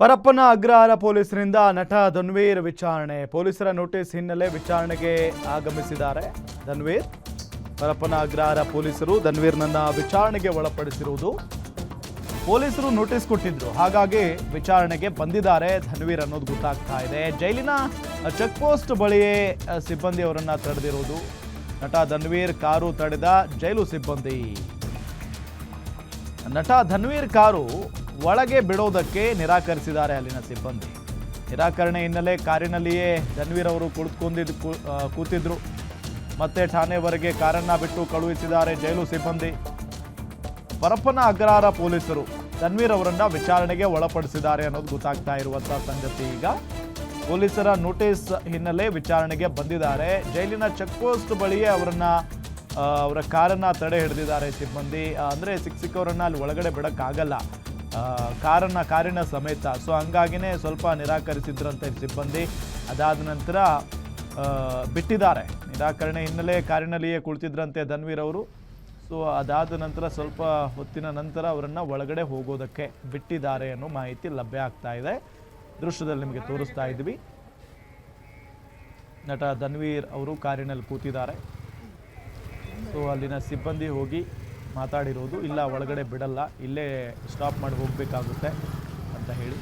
ಪರಪ್ಪನ ಅಗ್ರಹಾರ ಪೊಲೀಸರಿಂದ ನಟ ಧನ್ವೀರ್ ವಿಚಾರಣೆ. ಪೊಲೀಸರ ನೋಟಿಸ್ ಹಿನ್ನೆಲೆ ವಿಚಾರಣೆಗೆ ಆಗಮಿಸಿದ್ದಾರೆ ಧನ್ವೀರ್. ಪರಪ್ಪನ ಅಗ್ರಹಾರ ಪೊಲೀಸರು ಧನ್ವೀರ್ನನ್ನ ವಿಚಾರಣೆಗೆ ಒಳಪಡಿಸಿರುವುದು. ಪೊಲೀಸರು ನೋಟಿಸ್ ಕೊಟ್ಟಿದ್ರು. ಹಾಗಾಗಿ ವಿಚಾರಣೆಗೆ ಬಂದಿದ್ದಾರೆ ಧನ್ವೀರ್ ಅನ್ನೋದು ಗೊತ್ತಾಗ್ತಾ ಇದೆ. ಜೈಲಿನ ಚೆಕ್ ಪೋಸ್ಟ್ ಬಳಿಯೇ ಸಿಬ್ಬಂದಿ ಅವರನ್ನ ತಡೆದಿರುವುದು. ನಟ ಧನ್ವೀರ್ ಕಾರು ತಡೆದ ಜೈಲು ಸಿಬ್ಬಂದಿ. ನಟ ಧನ್ವೀರ್ ಕಾರು ಒಳಗೆ ಬಿಡೋದಕ್ಕೆ ನಿರಾಕರಿಸಿದ್ದಾರೆ ಅಲ್ಲಿನ ಸಿಬ್ಬಂದಿ. ನಿರಾಕರಣೆ ಹಿನ್ನೆಲೆ ಕಾರಿನಲ್ಲಿಯೇ ಧನ್ವೀರ್ ಅವರು ಕುಳಿತುಕೊಂಡಿದ್ದು ಕೂತಿದ್ರು. ಮತ್ತೆ ಠಾಣೆವರೆಗೆ ಕಾರನ್ನ ಬಿಟ್ಟು ಕಳುಹಿಸಿದ್ದಾರೆ ಜೈಲು ಸಿಬ್ಬಂದಿ. ಪರಪ್ಪನ ಅಗ್ರಹಾರ ಪೊಲೀಸರು ಧನ್ವೀರ್ ಅವರನ್ನ ವಿಚಾರಣೆಗೆ ಒಳಪಡಿಸಿದ್ದಾರೆ ಅನ್ನೋದು ಗೊತ್ತಾಗ್ತಾ ಇರುವಂತಹ ಸಂಗತಿ ಈಗ. ಪೊಲೀಸರ ನೋಟಿಸ್ ಹಿನ್ನೆಲೆ ವಿಚಾರಣೆಗೆ ಬಂದಿದ್ದಾರೆ. ಜೈಲಿನ ಚೆಕ್ ಪೋಸ್ಟ್ ಬಳಿಯೇ ಅವರನ್ನ ಅವರ ಕಾರನ್ನ ತಡೆ ಹಿಡಿದಿದ್ದಾರೆ ಸಿಬ್ಬಂದಿ. ಅಂದ್ರೆ ಸಿಕ್ಕ ಸಿಕ್ಕವರನ್ನ ಅಲ್ಲಿ ಒಳಗಡೆ ಬಿಡಕ್ಕಾಗಲ್ಲ. ಕಾರನ್ನ ಕಾರಿನ ಸಮೇತ. ಸೊ ಹಂಗಾಗಿನೇ ಸ್ವಲ್ಪ ನಿರಾಕರಿಸಿದ್ರಂತೆ ಸಿಬ್ಬಂದಿ. ಅದಾದ ನಂತರ ಬಿಟ್ಟಿದ್ದಾರೆ. ನಿರಾಕರಣೆ ಹಿನ್ನೆಲೆ ಕಾರಿನಲ್ಲಿಯೇ ಕುಳಿತಿದ್ರಂತೆ ಧನ್ವೀರ್ ಅವರು. ಸೊ ಅದಾದ ನಂತರ ಸ್ವಲ್ಪ ಹೊತ್ತಿನ ನಂತರ ಅವರನ್ನು ಒಳಗಡೆ ಹೋಗೋದಕ್ಕೆ ಬಿಟ್ಟಿದ್ದಾರೆ ಅನ್ನೋ ಮಾಹಿತಿ ಲಭ್ಯ ಆಗ್ತಾ ಇದೆ. ದೃಶ್ಯದಲ್ಲಿ ನಿಮಗೆ ತೋರಿಸ್ತಾ ಇದ್ವಿ. ನಟ ಧನ್ವೀರ್ ಅವರು ಕಾರಿನಲ್ಲಿ ಕೂತಿದ್ದಾರೆ. ಸೊ ಅಲ್ಲಿನ ಸಿಬ್ಬಂದಿ ಹೋಗಿ ಮಾತಾಡಿರೋದು ಇಲ್ಲ ಒಳಗಡೆ ಬಿಡಲ್ಲ ಇಲ್ಲೇ ಸ್ಟಾಪ್ ಮಾಡಿ ಹೋಗಬೇಕಾಗುತ್ತೆ ಅಂತ ಹೇಳಿ